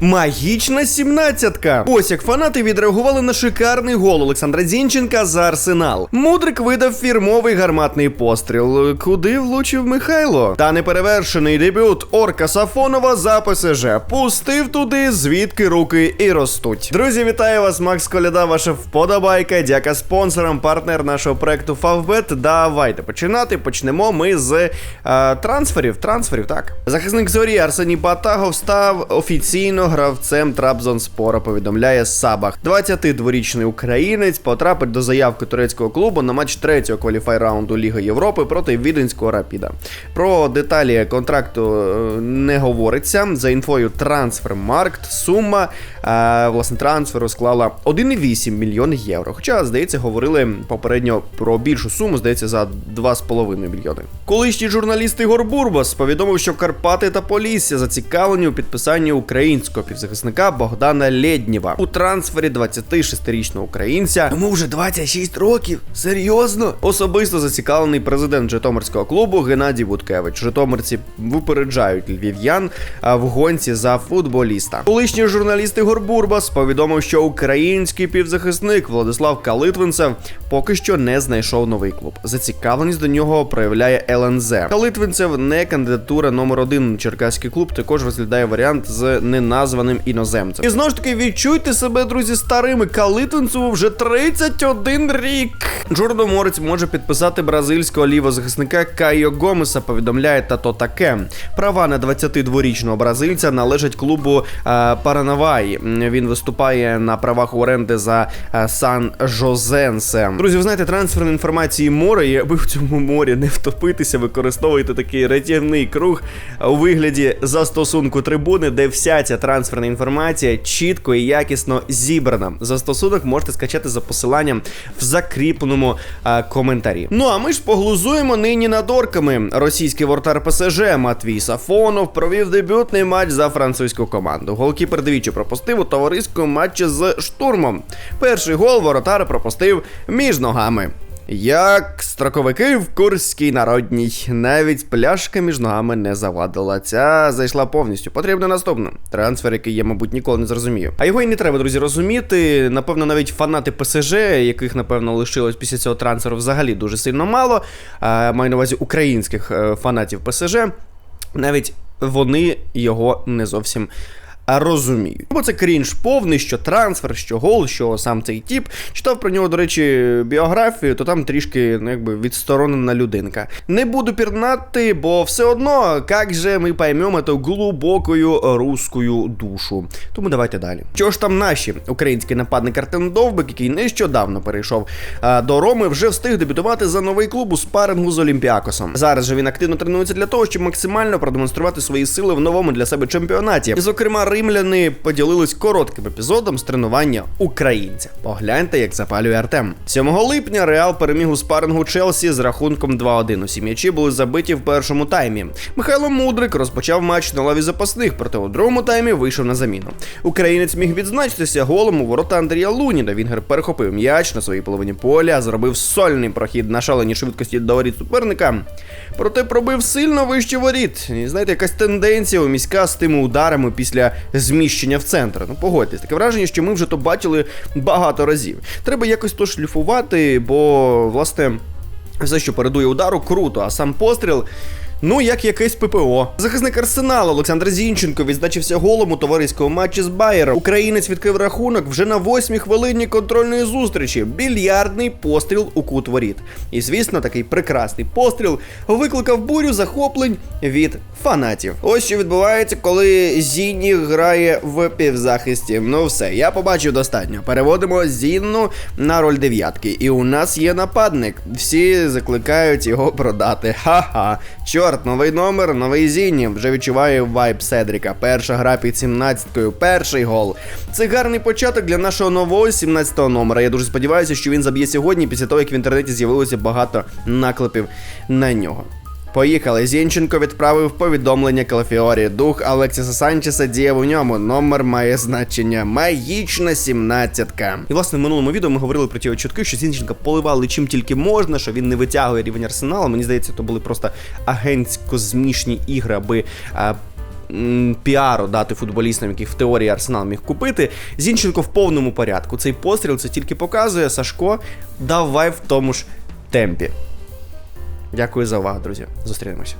Магічна сімнадцятка. Ось як фанати відреагували на шикарний гол Олександра Зінченка за арсенал. Мудрик видав фірмовий гарматний постріл. Куди влучив Михайло? Та неперевершений дебют Орка Сафонова за ПСЖ. Пустив туди, звідки руки і ростуть. Друзі, вітаю вас, Макс Коляда, ваша вподобайка. Дяка спонсорам, партнер нашого проекту Фавбет. Давайте починати. Почнемо ми з е, трансферів. Трансферів, так. Захисник зорі Арсеній Батагов став офіційно гравцем Трабзонспора, повідомляє Сабах. 22-річний українець потрапить до заявки турецького клубу на матч третього кваліфай раунду Ліги Європи проти Віденського Рапіда. Про деталі контракту е, не говориться. За інфою Трансфермаркт сума е, власне трансферу склала 1,8 мільйон євро. Хоча, здається, говорили попередньо про більшу суму, здається, за 2,5 мільйони. Колишній журналіст Ігор Бурбас повідомив, що Карпати та Полісся зацікавлені у підписанні українського півзахисника Богдана Лєднєва у трансфері 26-річного українця. Йому вже 26 років. Серйозно? Особисто зацікавлений президент Житомирського клубу Геннадій Вудкевич. Житомирці випереджають львів'ян в гонці за футболіста. Колишній журналіст Ігор Бурбас повідомив, що український півзахисник Владислав Калитвинцев поки що не знайшов новий клуб. Зацікавленість до нього проявляє ЛНЗ. Калитвинцев не кандидатура номер один. Черкаський клуб також розглядає варіант з неназваним іноземцем. І знову ж таки відчуйте себе, друзі, старими. Калитвинцеву вже 31 рік. Чорноморець може підписати бразильського лівозахисника Кайо Гомеса. Повідомляє тато таке. Права на 22-річного бразильця належать клубу е, Паранавай. Він виступає на правах оренди за е, Сан Жозенсе. Друзі, ви знаєте, трансферної інформації море, і аби в цьому морі не втопитися, використовуйте такий рятівний круг у вигляді застосунку трибуни, де вся ця трансферна інформація чітко і якісно зібрана. Застосунок можете скачати за посиланням в закріпленому а, коментарі. Ну а ми ж поглузуємо нині над орками. Російський вортар ПСЖ Матвій Сафонов провів дебютний матч за французьку команду. Голкіпер двічі пропустив у товариському матчі з штурмом. Перший гол воротар пропустив між ногами. Як строковики в Курській народній, навіть пляшка між ногами не завадила. Ця зайшла повністю. Потрібно наступно. Трансфер, який я, мабуть, ніколи не зрозумію. А його і не треба, друзі, розуміти. Напевно, навіть фанати ПСЖ, яких, напевно, лишилось після цього трансферу взагалі дуже сильно мало. А, маю на увазі українських е, фанатів ПСЖ. Навіть вони його не зовсім розуміють. Бо це крінж повний, що трансфер, що гол, що сам цей тіп. Читав про нього, до речі, біографію, то там трішки ну, якби відсторонена людинка. Не буду пірнати, бо все одно, як же ми поймемо ту глибокою русскую душу. Тому давайте далі. Що ж там наші? Український нападник Артем Довбик, який нещодавно перейшов а, до Роми, вже встиг дебютувати за новий клуб у спарингу з Олімпіакосом. Зараз же він активно тренується для того, щоб максимально продемонструвати свої сили в новому для себе чемпіонаті. Зокрема, римляни поділились коротким епізодом з тренування українця. Погляньте, як запалює Артем. 7 липня Реал переміг у спарингу Челсі з рахунком 2-1. Усі м'ячі були забиті в першому таймі. Михайло Мудрик розпочав матч на лаві запасних, проте у другому таймі вийшов на заміну. Українець міг відзначитися голом у ворота Андрія Луніна. Вінгер перехопив м'яч на своїй половині поля, зробив сольний прохід на шаленій швидкості до воріт суперника. Проте пробив сильно вище воріт. І знаєте, якась тенденція у міська з тими ударами після зміщення в центр. Ну погодьтесь, таке враження, що ми вже то бачили багато разів. Треба якось то шліфувати, бо власне все, що передує удару, круто, а сам постріл. Ну, як якесь ППО. Захисник Арсеналу Олександр Зінченко відзначився голом у товариському матчі з Байером. Українець відкрив рахунок вже на восьмій хвилині контрольної зустрічі. Більярдний постріл у кут воріт. І звісно, такий прекрасний постріл викликав бурю захоплень від фанатів. Ось що відбувається, коли Зіні грає в півзахисті. Ну все, я побачив достатньо. Переводимо Зінну на роль дев'ятки. І у нас є нападник. Всі закликають його продати. Ха-ха. Чорт, новий номер, новий Зіні. Вже відчуваю вайб Седріка. Перша гра під 17-кою, перший гол. Це гарний початок для нашого нового 17-го номера. Я дуже сподіваюся, що він заб'є сьогодні, після того, як в інтернеті з'явилося багато наклепів на нього. Поїхали. Зінченко відправив повідомлення Калафіорі. Дух Алексіса Санчеса діяв у ньому. Номер має значення. Магічна сімнадцятка. І власне в минулому відео ми говорили про ті чутки, що Зінченка поливали чим тільки можна, що він не витягує рівень арсеналу. Мені здається, то були просто агентсько змішні ігри, аби. А, піару дати футболістам, яких в теорії Арсенал міг купити. Зінченко в повному порядку. Цей постріл це тільки показує. Сашко, давай в тому ж темпі. Дякую за увагу, друзі. Зустрінемося.